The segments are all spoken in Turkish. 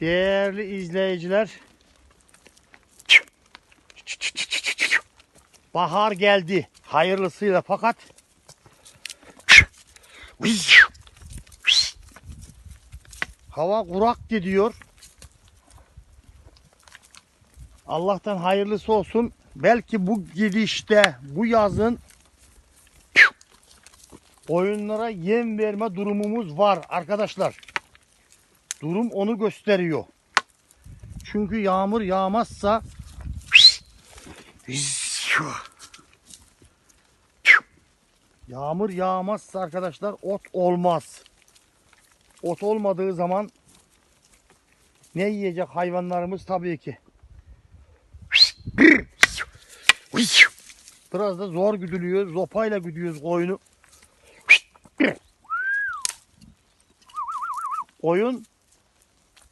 Değerli izleyiciler. Bahar geldi. Hayırlısıyla fakat hava kurak gidiyor. Allah'tan hayırlısı olsun. Belki bu gidişte bu yazın oyunlara yem verme durumumuz var arkadaşlar. Durum onu gösteriyor. Çünkü yağmur yağmazsa Yağmur yağmazsa arkadaşlar ot olmaz. Ot olmadığı zaman ne yiyecek hayvanlarımız tabii ki. Biraz da zor güdülüyor. Zopayla güdüyoruz koyunu. Oyun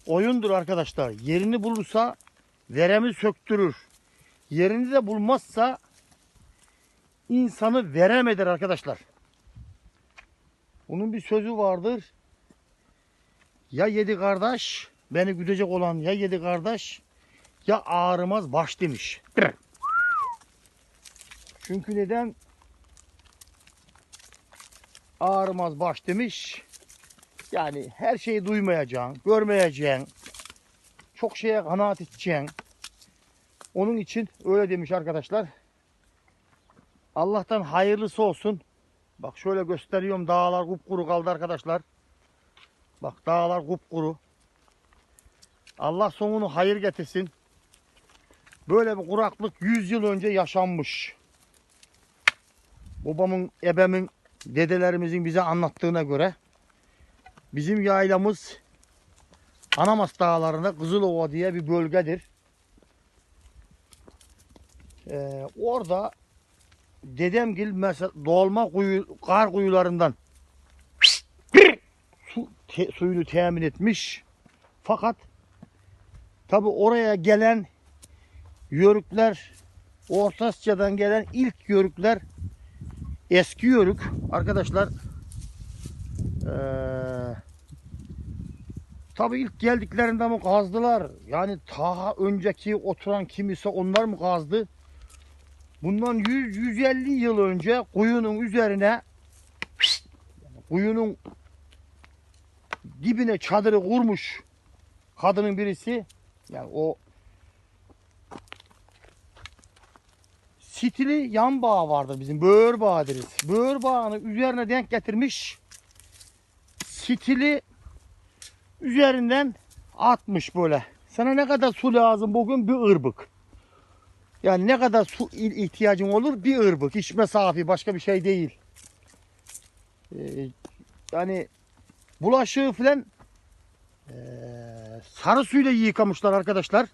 oyundur arkadaşlar. Yerini bulursa veremi söktürür. Yerini de bulmazsa insanı veremeder arkadaşlar. Bunun bir sözü vardır. Ya yedi kardeş beni güdecek olan ya yedi kardeş ya ağrımaz baş demiş. Çünkü neden ağrımaz baş demiş? Yani her şeyi duymayacaksın, görmeyeceksin. Çok şeye kanaat edeceksin. Onun için öyle demiş arkadaşlar. Allah'tan hayırlısı olsun. Bak şöyle gösteriyorum dağlar kupkuru kaldı arkadaşlar. Bak dağlar kupkuru. Allah sonunu hayır getirsin. Böyle bir kuraklık 100 yıl önce yaşanmış. Babamın, ebemin, dedelerimizin bize anlattığına göre bizim yaylamız Anamas Dağları'nda Kızılova diye bir bölgedir. Ee, orada dedemgil mesela dolma kuyu, kar kuyularından su, te- suyunu temin etmiş. Fakat tabi oraya gelen yörükler Orta Asya'dan gelen ilk yörükler eski yörük arkadaşlar ee, tabi ilk geldiklerinde mi kazdılar yani daha önceki oturan kim ise onlar mı kazdı bundan 100-150 yıl önce kuyunun üzerine kuyunun dibine çadırı kurmuş kadının birisi yani o stili yan bağı vardır bizim. Böğür bağı deriz. Böğür bağını üzerine denk getirmiş. Stili üzerinden atmış böyle. Sana ne kadar su lazım bugün? Bir ırbık. Yani ne kadar su ihtiyacın olur? Bir ırbık. İçme safi başka bir şey değil. Ee, yani bulaşığı falan ee, sarı suyla yıkamışlar arkadaşlar.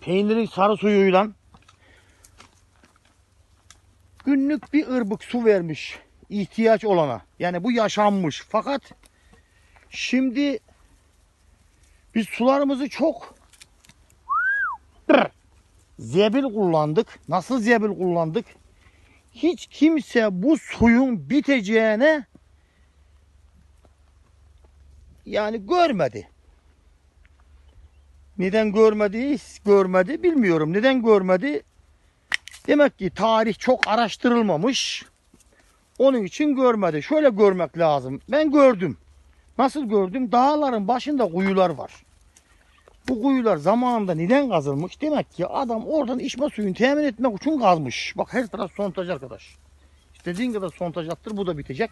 Peynirin sarı suyuyla günlük bir ırbık su vermiş ihtiyaç olana. Yani bu yaşanmış. Fakat şimdi biz sularımızı çok zebil kullandık. Nasıl zebil kullandık? Hiç kimse bu suyun biteceğine yani görmedi. Neden görmedi? Görmedi bilmiyorum. Neden görmedi? Demek ki tarih çok araştırılmamış. Onun için görmedi. Şöyle görmek lazım. Ben gördüm. Nasıl gördüm? Dağların başında kuyular var. Bu kuyular zamanında neden kazılmış? Demek ki adam oradan içme suyunu temin etmek için kazmış. Bak her taraf sontaj arkadaş. İstediğin kadar sontaj attır bu da bitecek.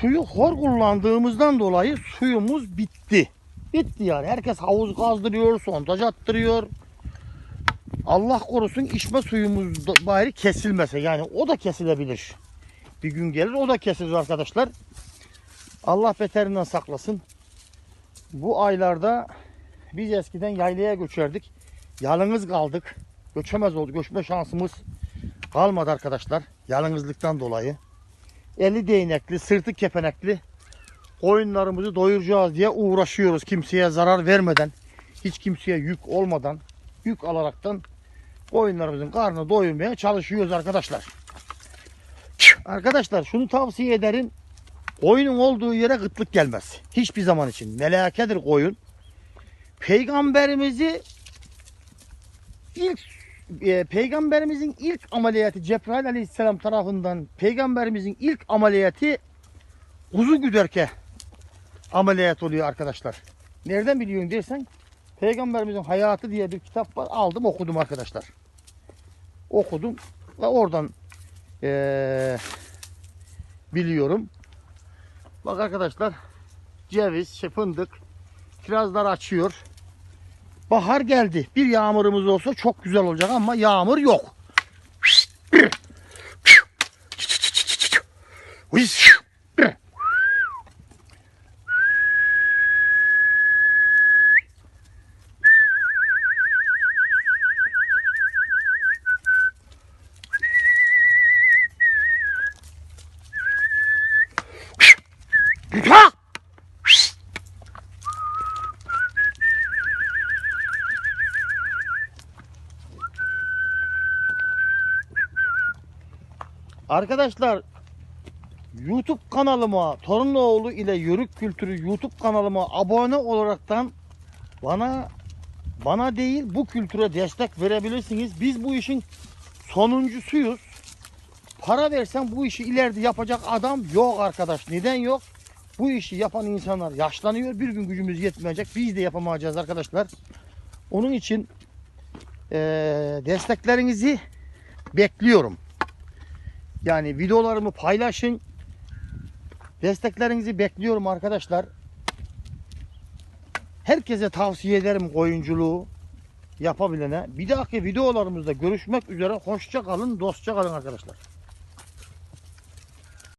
Suyu hor kullandığımızdan dolayı suyumuz bitti. Bitti yani. Herkes havuz kazdırıyor, sondaj attırıyor. Allah korusun içme suyumuz bari kesilmese. Yani o da kesilebilir. Bir gün gelir o da kesilir arkadaşlar. Allah beterinden saklasın. Bu aylarda biz eskiden yaylaya göçerdik. Yalnız kaldık. Göçemez olduk. Göçme şansımız kalmadı arkadaşlar. Yalnızlıktan dolayı. Eli değnekli, sırtı kepenekli koyunlarımızı doyuracağız diye uğraşıyoruz. Kimseye zarar vermeden, hiç kimseye yük olmadan, yük alaraktan koyunlarımızın karnını doyurmaya çalışıyoruz arkadaşlar. Arkadaşlar şunu tavsiye ederim. Koyunun olduğu yere kıtlık gelmez. Hiçbir zaman için. Melakedir koyun. Peygamberimizi ilk e, peygamberimizin ilk ameliyatı Cebrail aleyhisselam tarafından peygamberimizin ilk ameliyatı kuzu güderke ameliyat oluyor arkadaşlar. Nereden biliyorsun dersen Peygamberimizin Hayatı diye bir kitap var. Aldım okudum arkadaşlar. Okudum ve oradan eee, biliyorum. Bak arkadaşlar ceviz, şey, fındık, kirazlar açıyor. Bahar geldi. Bir yağmurumuz olsa çok güzel olacak ama yağmur yok. Arkadaşlar YouTube kanalıma Torunoğlu ile Yörük Kültürü YouTube kanalıma abone olaraktan bana bana değil bu kültüre destek verebilirsiniz. Biz bu işin sonuncusuyuz. Para versen bu işi ileride yapacak adam yok arkadaş. Neden yok? Bu işi yapan insanlar yaşlanıyor. Bir gün gücümüz yetmeyecek. Biz de yapamayacağız arkadaşlar. Onun için eee, desteklerinizi bekliyorum. Yani videolarımı paylaşın. Desteklerinizi bekliyorum arkadaşlar. Herkese tavsiye ederim oyunculuğu yapabilene. Bir dahaki videolarımızda görüşmek üzere. Hoşça kalın, dostça kalın arkadaşlar.